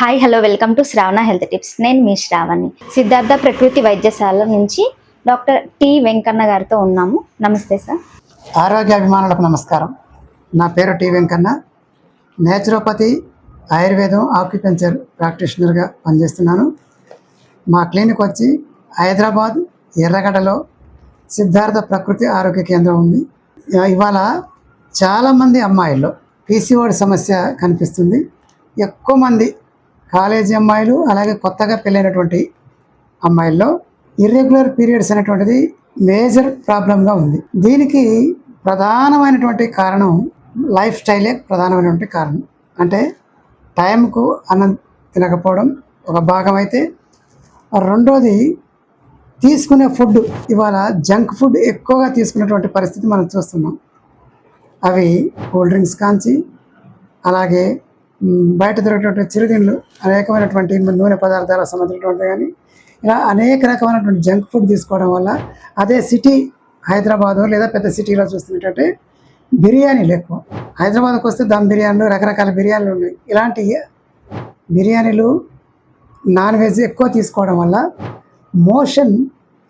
Hi hello welcome to Shravana health tips నేను మీ శ్రావణి సిద్ధార్థ ప్రకృతి వైద్యశాల నుంచి డాక్టర్ టి వెంకన్న గారితో ఉన్నాము. నమస్తే సార్ ఆరోగ్య అభిమానులకు నమస్కారం. నా పేరు టి వెంకన్న. నేచురోపతి ఆయుర్వేదం ఆక్యుపెంచర్ ప్రాక్టీషనర్గా పనిచేస్తున్నాను. మా క్లినిక్ వచ్చి హైదరాబాద్ ఎర్రగడ్డలో సిద్ధార్థ ప్రకృతి ఆరోగ్య కేంద్రం ఉంది. ఇవాళ చాలామంది అమ్మాయిల్లో పీసీఓడి సమస్య కనిపిస్తుంది. ఎక్కువ మంది కాలేజీ అమ్మాయిలు అలాగే కొత్తగా పెళ్ళైనటువంటి అమ్మాయిల్లో ఇర్రెగ్యులర్ పీరియడ్స్ అనేటువంటిది మేజర్ ప్రాబ్లంగా ఉంది. దీనికి ప్రధానమైనటువంటి కారణం లైఫ్ స్టైలే ప్రధానమైనటువంటి కారణం. అంటే టైంకు అన్నం తినకపోవడం ఒక భాగం అయితే. రెండోది తీసుకునే ఫుడ్ ఇవాళ జంక్ ఫుడ్ ఎక్కువగా తీసుకునేటువంటి పరిస్థితి మనం చూస్తున్నాం. అవి కూల్ డ్రింక్స్ కాంచి అలాగే బయట దొరికినటువంటి చిరుతిండ్లు అనేకమైనటువంటి నూనె పదార్థాల సంబంధించినటువంటి కానీ ఇలా అనేక రకమైనటువంటి జంక్ ఫుడ్ తీసుకోవడం వల్ల అదే సిటీ హైదరాబాదు లేదా పెద్ద సిటీలో చూస్తున్నట్టయితే బిర్యానీలు ఎక్కువ. హైదరాబాద్కి వస్తే దమ్ బిర్యానీలు రకరకాల బిర్యానీలు ఉన్నాయి. ఇలాంటి బిర్యానీలు నాన్ వెజ్ ఎక్కువ తీసుకోవడం వల్ల మోషన్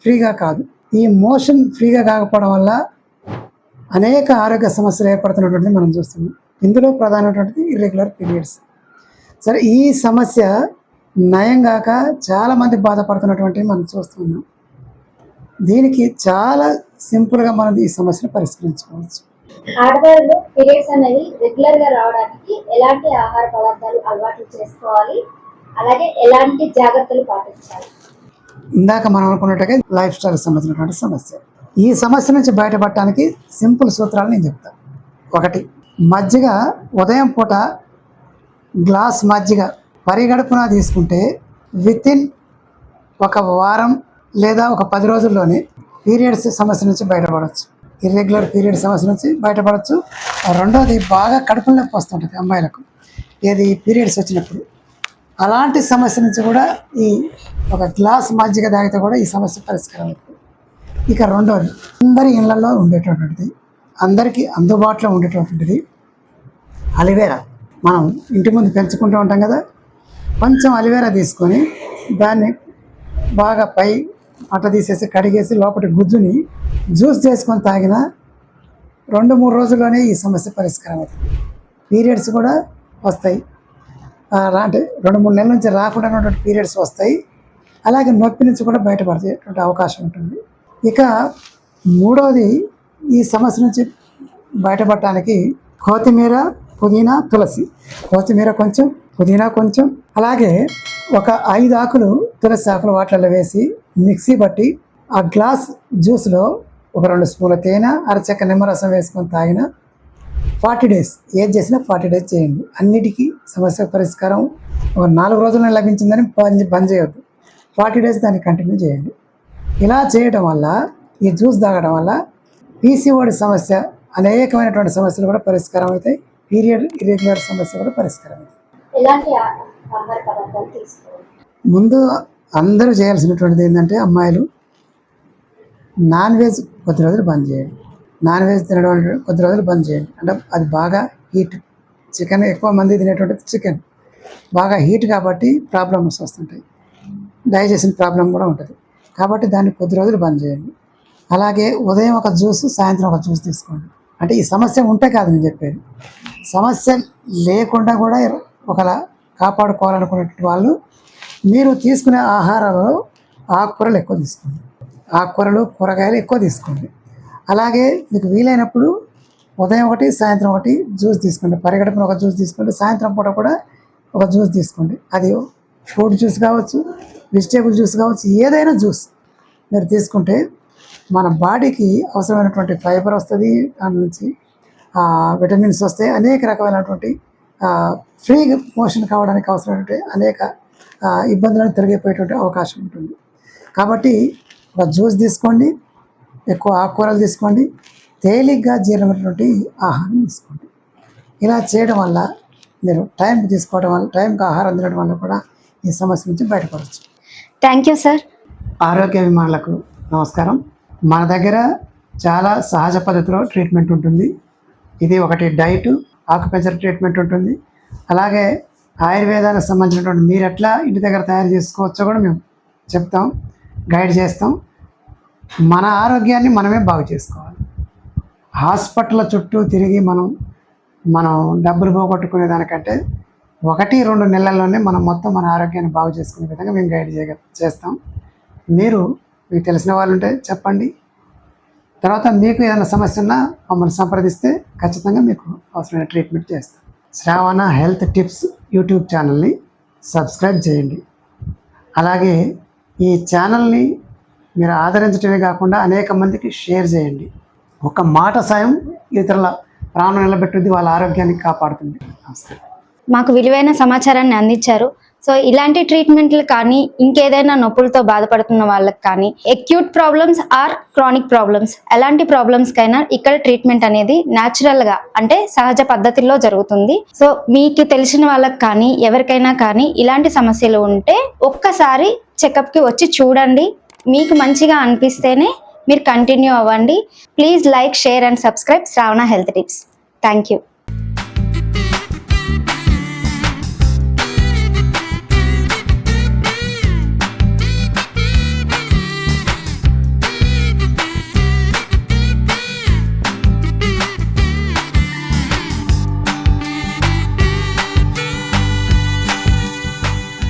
ఫ్రీగా కాదు. ఈ మోషన్ ఫ్రీగా కాకపోవడం వల్ల అనేక ఆరోగ్య సమస్యలు ఏర్పడుతున్నటువంటిది మనం చూస్తున్నాం. ఇందులో ప్రధానమైనటువంటిది ఇర్రెగ్యులర్ పీరియడ్స్ సరే ఈ సమస్య నయం కాక చాలామంది బాధపడుతున్నటువంటి మనం చూస్తున్నాం దీనికి చాలా సింపుల్గా మనం ఈ సమస్యను పరిష్కరించుకోవచ్చు. ఆడవాళ్ళు పీరియడ్స్ అనేవి రెగ్యులర్గా రావడానికి ఎలాంటి ఆహార పదార్థాలు అలవాటు చేసుకోవాలి? అలాగే ఎలాంటి జాగ్రత్తలు పాటించాలి? ఇందాక మనం అనుకున్నట్టుగా లైఫ్ స్టైల్ సంబంధించినటువంటి సమస్య. ఈ సమస్య నుంచి బయటపడటానికి సింపుల్ సూత్రాలు నేను చెప్తాను. ఒకటి మజ్జిగ ఉదయం పూట గ్లాస్ మజ్జిగ పరిగడుపున తీసుకుంటే వితిన్ ఒక వారం లేదా ఒక పది రోజుల్లోనే పీరియడ్స్ సమస్య నుంచి బయటపడవచ్చు ఇర్రెగ్యులర్ పీరియడ్ సమస్య నుంచి బయటపడవచ్చు రెండోది బాగా కడుపులో నొప్పి వస్తుంటుంది అమ్మాయిలకు. ఏది పీరియడ్స్ వచ్చినప్పుడు. అలాంటి సమస్య నుంచి కూడా ఈ ఒక గ్లాస్ మజ్జిగ తాగితే కూడా ఈ సమస్య పరిష్కారం అవుతుంది. ఇక రెండోది అందరి ఇళ్ళలో ఉండేటటువంటిది అందరికీ అందుబాటులో ఉండేటటువంటిది అలివేరా. మనం ఇంటి ముందు పెంచుకుంటూ ఉంటాం కదా కొంచెం అలివేరా తీసుకొని దాన్ని బాగా పై అట్ట తీసేసి కడిగేసి లోపలి గుజ్జుని జ్యూస్ చేసుకొని తాగిన రెండు మూడు రోజుల్లోనే ఈ సమస్య పరిష్కారం అవుతుంది. పీరియడ్స్ కూడా వస్తాయి. అంటే రెండు మూడు నెలల నుంచి రాకుండా ఉన్నటువంటి పీరియడ్స్ వస్తాయి. అలాగే నొప్పి నుంచి కూడా బయటపడేటువంటి అవకాశం ఉంటుంది. ఇక మూడవది ఈ సమస్య నుంచి బయటపడటానికి కొత్తిమీర పుదీనా తులసి. కొత్తిమీర కొంచెం పుదీనా కొంచెం. అలాగే ఒక ఐదు ఆకులు తులసి ఆకులు వాటిల్లో వేసి మిక్సీ పట్టి ఆ గ్లాస్ జ్యూస్లో ఒక రెండు స్పూన్ల తేనె అరచెక్క నిమ్మరసం వేసుకొని తాగిన ఫార్టీ డేస్ ఏది చేసినా ఫార్టీ డేస్ చేయండి. అన్నిటికీ సమస్య పరిష్కారం ఒక నాలుగు రోజుల్లో లభించిందని బంద్ బంద్ చేయొద్దు. ఫార్టీ డేస్ దాన్ని కంటిన్యూ చేయండి. ఇలా చేయడం వల్ల ఈ జ్యూస్ తాగడం వల్ల పీసీఓడి సమస్య అనేకమైనటువంటి సమస్యలు కూడా పరిష్కారం అవుతాయి. పీరియడ్ ఇరెగ్యులర్ సమస్య కూడా పరిష్కారం అవుతాయి. ముందు అందరూ చేయాల్సినటువంటిది ఏంటంటే అమ్మాయిలు నాన్ వెజ్ కొద్ది రోజులు బంద్ చేయండి. నాన్ వెజ్ తినడం కొద్ది రోజులు బంద్ చేయండి. అంటే అది బాగా హీట్ చికెన్ ఎక్కువ మంది తినేటువంటిది చికెన్. బాగా హీట్ కాబట్టి ప్రాబ్లమ్స్ వస్తుంటాయి. డైజెషన్ ప్రాబ్లం కూడా ఉంటుంది. కాబట్టి దాన్ని కొద్ది రోజులు బంద్ చేయండి. అలాగే ఉదయం ఒక జ్యూస్ సాయంత్రం ఒక జ్యూస్ తీసుకోండి. అంటే ఈ సమస్య ఉంటే కాదు నేను చెప్పేది. సమస్య లేకుండా కూడా ఒకలా కాపాడుకోవాలనుకునే వాళ్ళు మీరు తీసుకునే ఆహారాలలో ఆకుకూరలు ఎక్కువ తీసుకోండి. ఆకుకూరలు కూరగాయలు ఎక్కువ తీసుకోండి. అలాగే మీకు వీలైనప్పుడు ఉదయం ఒకటి సాయంత్రం ఒకటి జ్యూస్ తీసుకోండి. పరిగెడుపున ఒక జ్యూస్ తీసుకోండి. సాయంత్రం పూట కూడా ఒక జ్యూస్ తీసుకోండి. అది ఫ్రూట్ జ్యూస్ కావచ్చు వెజిటేబుల్ జ్యూస్ కావచ్చు ఏదైనా జ్యూస్ మీరు తీసుకుంటే మన బాడీకి అవసరమైనటువంటి ఫైబర్ వస్తుంది దాని నుంచి విటమిన్స్ వస్తాయి అనేక రకమైనటువంటి ఫ్రీ మోషన్ కావడానికి అవసరమైనటువంటి అనేక ఇబ్బందులను తొలగిపోయేటువంటి అవకాశం ఉంటుంది. కాబట్టి ఒక జ్యూస్ తీసుకోండి ఎక్కువ ఆకుకూరలు తీసుకోండి తేలిగ్గా జీర్ణమైనటువంటి ఆహారం తీసుకోండి. ఇలా చేయడం వల్ల మీరు టైంకి తీసుకోవడం వల్ల టైంకి ఆహారం తినడం వల్ల కూడా ఈ సమస్య నుంచి బయటపడవచ్చు థ్యాంక్ యూ సార్. ఆరోగ్య అభిమానులకు నమస్కారం. మన దగ్గర చాలా సహజ పద్ధతిలో ట్రీట్మెంట్ ఉంటుంది. ఇది ఒకటి డైట్ ఆకుపెంచర్ ట్రీట్మెంట్ ఉంటుంది. అలాగే ఆయుర్వేదానికి సంబంధించినటువంటి మీరు ఎట్లా ఇంటి దగ్గర తయారు చేసుకోవచ్చో కూడా మేము చెప్తాం గైడ్ చేస్తాం. మన ఆరోగ్యాన్ని మనమే బాగు చేసుకోవాలి. హాస్పిటల్ చుట్టూ తిరిగి మనం మనం డబ్బులు పోగొట్టుకునే దానికంటే ఒకటి రెండు నెలల్లోనే మనం మొత్తం మన ఆరోగ్యాన్ని బాగు చేసుకునే విధంగా మేము గైడ్ చేయ చేస్తాం. మీరు మీకు తెలిసిన వాళ్ళు ఉంటే చెప్పండి. తర్వాత మీకు ఏదైనా సమస్య ఉన్నా మమ్మల్ని సంప్రదిస్తే ఖచ్చితంగా మీకు అవసరమైన ట్రీట్మెంట్ చేస్తాం. శ్రావణ హెల్త్ టిప్స్ యూట్యూబ్ ఛానల్ని సబ్స్క్రైబ్ చేయండి. అలాగే ఈ ఛానల్ని మీరు ఆదరించడమే కాకుండా అనేక మందికి షేర్ చేయండి. ఒక మాట సాయం ఇతరుల ప్రాణం నిలబెట్టుద్ది వాళ్ళ ఆరోగ్యాన్ని కాపాడుతుంది. నమస్కారం మాకు విలువైన సమాచారాన్ని అందించారు. సో ఇలాంటి ట్రీట్మెంట్లు కానీ ఇంకేదైనా నొప్పులతో బాధపడుతున్న వాళ్ళకి కానీ acute problems or chronic problems ఎలాంటి ప్రాబ్లమ్స్కైనా ఇక్కడ ట్రీట్మెంట్ అనేది natural గా అంటే సహజ పద్ధతిలో జరుగుతుంది. సో మీకు తెలిసిన వాళ్ళకి కానీ ఎవరికైనా కానీ ఇలాంటి సమస్యలు ఉంటే ఒక్కసారి చెకప్కి వచ్చి చూడండి. మీకు మంచిగా అనిపిస్తేనే మీరు కంటిన్యూ అవ్వండి. Please like share and subscribe Shravana health tips thank you